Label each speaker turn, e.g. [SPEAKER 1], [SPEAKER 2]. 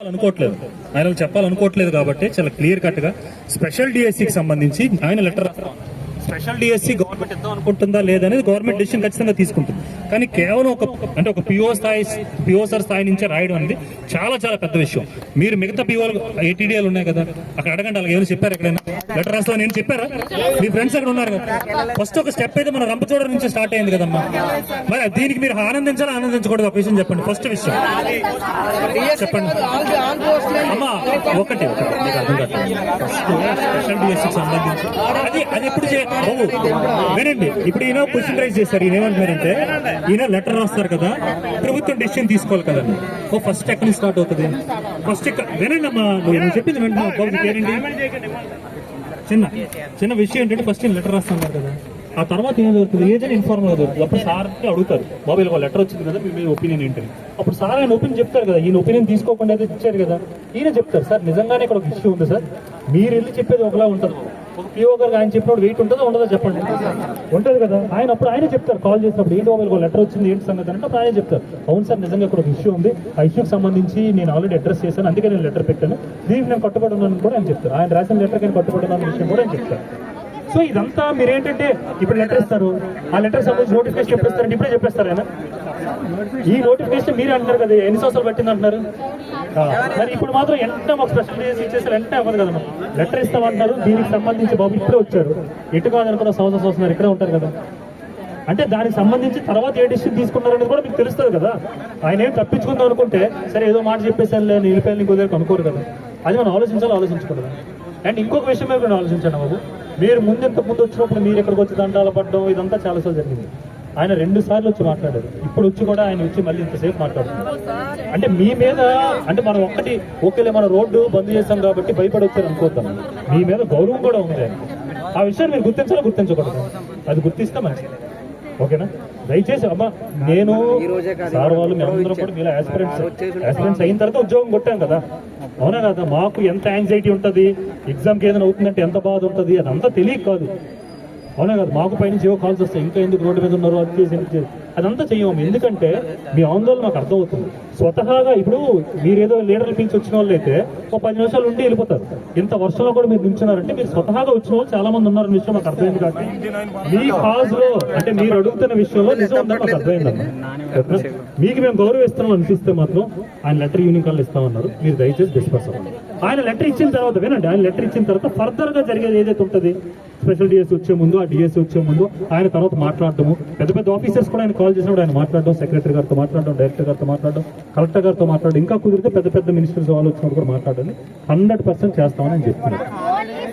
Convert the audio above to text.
[SPEAKER 1] అనుకోవట్లేదు ఆయన చెప్పాలనుకోవట్లేదు కాబట్టి చాలా క్లియర్ కట్గా స్పెషల్ డిఎస్సికి సంబంధించి ఆయన లెటర్ స్పెషల్ డిఎస్సి గవర్నమెంట్ ఇద్దాం అనుకుంటుందా లేదనేది గవర్నమెంట్ డిసిషన్ ఖచ్చితంగా తీసుకుంటుంది. కానీ కేవలం ఒక అంటే ఒక పిఓ స్థాయి పిఓసార్ స్థాయి నుంచే రాయడం అనేది చాలా చాలా పెద్ద విషయం. మీరు మిగతా పిఓలు ఏటీడీఎల్ ఉన్నాయి కదా అక్కడ అడగండి అలాగే ఏమైనా చెప్పారు ఎక్కడైనా? లెటర్ రాస్తా నేను చెప్పారా? మీ ఫ్రెండ్స్ అక్కడ ఉన్నారు కదా. ఫస్ట్ ఒక స్టెప్ అయితే మన రంపచోడ నుంచి స్టార్ట్ అయింది కదమ్మా. మరి దీనికి మీరు ఆనందించాలా ఆనందించకూడదు? ఒక విషయం చెప్పండి. ఫస్ట్ విషయం. చెప్పండి. అమ్మా ఒకటి ఒకటి. అర్థం ఫస్ట్ స్పెషల్ డిఎస్సికి సంబంధించి. అది అది ఎప్పుడు చేయాలి? వినండి. ఇప్పుడు ఈయన క్వశ్చన్ రైజ్ చేస్తారు ఈయన ఏమంటున్నారంటే ఈయన లెటర్ రాస్తారు కదా ప్రభుత్వం డెసిషన్ తీసుకోవాలి కదండి ఓ ఫస్ట్ ఎక్కడ స్టార్ట్ అవుతుంది. ఫస్ట్ వినండి అమ్మా నువ్వు నేను చెప్పింది వెంటనే చిన్న చిన్న విషయం ఏంటంటే ఫస్ట్ నేను లెటర్ రాస్తున్నారు కదా. ఆ తర్వాత ఏం జరుగుతుంది? ఏదైనా ఇన్ఫార్మల్ దొరుకుతుంది అప్పుడు సార్కి అడుగుతారు. మొబైల్ ఇలా లెటర్ వచ్చింది కదా మీ ఒపీనియన్ ఏంటని. అప్పుడు సార్ ఆయన ఒపీనియన్ చెప్తారు కదా ఈయన ఒపీనియన్ తీసుకోకుండా అయితే ఇచ్చారు కదా. ఈయన చెప్తారు సార్ నిజంగానే ఇక్కడ ఒక ఇష్యూ ఉంది సార్. మీరు వెళ్ళి చెప్పేది ఒకలా ఉంటుంది. ఒక పిఓ గారు ఆయన చెప్పినప్పుడు వెయిట్ ఉంటుందో ఉండదో చెప్పండి. ఉంటుంది కదా. ఆయన అప్పుడు ఆయన చెప్తారు. కాల్ చేసినప్పుడు ఏంటో మీరు లెటర్ వచ్చింది? ఏంటి సంగతి అంటే అప్పుడు ఆయన చెప్తారు. అవును సార్ నిజంగా ఇక్కడ ఒక ఇష్యూ ఉంది. ఆ ఇష్యూకి సంబంధించి నేను ఆల్రెడీ అడ్రస్ చేశాను. అందుకే నేను లెటర్ పెట్టాను. దీనికి నేను కట్టుబడి ఉన్నాను కూడా ఆయన చెప్తారు. ఆయన రాసిన లెటర్ నేను కట్టుబడి ఉన్నాను విషయం కూడా ఆయన చెప్తారు. సో ఇదంతా మీరు ఏంటంటే ఇప్పుడు లెటర్ ఇస్తారు. ఆ లెటర్ సంబంధించి నోటిఫికేషన్ ఎప్పుడు ఇస్తారంటే ఇప్పుడే చెప్పేస్తారు ఆయన. ఈ నోటిఫికేషన్ మీరు అంటున్నారు కదా ఎన్ని సంవత్సరాలు పట్టింది అంటున్నారు? మరి ఇప్పుడు మాత్రం ఎంత మాకు స్పెషల్ చేసి ఇచ్చేసి వెంటనే అవ్వదు కదా లెటర్ ఇస్తామంటారు దీనికి సంబంధించి బాబు ఇప్పుడే వచ్చారు. ఎటు కాదనుకున్న సంవత్సరం సంవత్సరం ఇక్కడే ఉంటారు కదా. అంటే దానికి సంబంధించి తర్వాత ఏ డిసిషన్ తీసుకున్నారనేది కూడా మీకు తెలుస్తుంది కదా. ఆయన ఏం తప్పించుకుందాం అనుకుంటే సరే ఏదో మాట చెప్పేసాను నేను వెళ్ళిపోయాను నీకు వదిలేక అనుకోరు కదా. అది మనం ఆలోచించాలి ఆలోచించకూడదు అండ్ ఇంకొక విషయం మీరు నేను ఆలోచించాను బాబు. మీరు ముందు ఇంతకు ముందు వచ్చినప్పుడు మీరు ఎక్కడికి వచ్చి దండాలు పడడం ఇదంతా చాలాసార్లు జరిగింది. ఆయన రెండు సార్లు వచ్చి మాట్లాడారు. ఇప్పుడు వచ్చి కూడా ఆయన వచ్చి మళ్ళీ ఇంతసేపు మాట్లాడుతున్నారు. అంటే మీ మీద అంటే మనం ఒక్కటి ఓకేలే మన రోడ్డు బంద్ చేస్తాం కాబట్టి భయపడి వచ్చారు అనుకోద్దాం. మీ మీద గౌరవం కూడా ఉంది. ఆ విషయాన్ని మీరు గుర్తించాలో గుర్తించకూడదు? అది గుర్తిస్తే మంచిది. ఓకేనా? దయచేసి అమ్మా నేను సార్ వాళ్ళు మేమందరం కూడా మీలో ఆస్పిరెంట్స్ ఆస్పిరెంట్స్ అయిన తర్వాత ఉద్యోగం కొట్టాం కదా. అవునా కదా? మాకు ఎంత యాంగ్జైటీ ఉంటుంది? ఎగ్జామ్కి ఏదైనా అవుతుందంటే ఎంత బాధ ఉంటుంది? అదంతా తెలియక కాదు. అవునా కదా మాకు పైన ఏవో కాల్స్ వస్తాయి. ఇంకా ఎందుకు రోడ్డు మీద ఉన్నారు? అది చేసి అదంతా చేయము ఎందుకంటే మీ ఆందోళన మాకు అర్థమవుతుంది. స్వతహాగా ఇప్పుడు మీరేదో లీడర్లు పిలిచి వచ్చిన వాళ్ళు అయితే ఒక పది నిమిషాలు ఉండి వెళ్ళిపోతారు. ఇంత వర్షంలో కూడా మీరు నిల్చున్నారంటే మీరు స్వతహాగా వచ్చిన వాళ్ళు చాలా మంది ఉన్నారన్న విషయం మాకు అర్థమైంది కాబట్టి మీ కాజ్లో అంటే మీరు అడుగుతున్న విషయంలో నిజం ఉందని మాకు అర్థమైందమ్మా మీకు మేము గౌరవిస్తున్నాం అనిపిస్తే మాత్రం ఆయన లెటర్ యూనియన్ కాల్ ఇస్తామన్నారు. మీరు దయచేసి డిస్పర్స్ అవ్వండి. ఆయన లెటర్ ఇచ్చిన తర్వాత వినండి. ఆయన లెటర్ ఇచ్చిన తర్వాత ఫర్దర్గా జరిగేది ఏదైతే ఉంటుంది స్పెషల్ డిఎస్ వచ్చే ముందు ఆ డిఎస్ వచ్చే ముందు ఆయన తర్వాత మాట్లాడటము పెద్ద పెద్ద ఆఫీసర్స్ కూడా ఆయన కాల్ చేసినప్పుడు ఆయన మాట్లాడడం సెక్రటరీ గారితో మాట్లాడడం డైరెక్టర్ గారితో మాట్లాడడం కలెక్టర్ గారితో మాట్లాడడం ఇంకా కుదిరితే పెద్ద పెద్ద మినిస్టర్స్ వాళ్ళు వచ్చినప్పుడు కూడా మాట్లాడాలి హండ్రెడ్ పర్సెంట్ చేస్తామని నేను చెప్తున్నాను.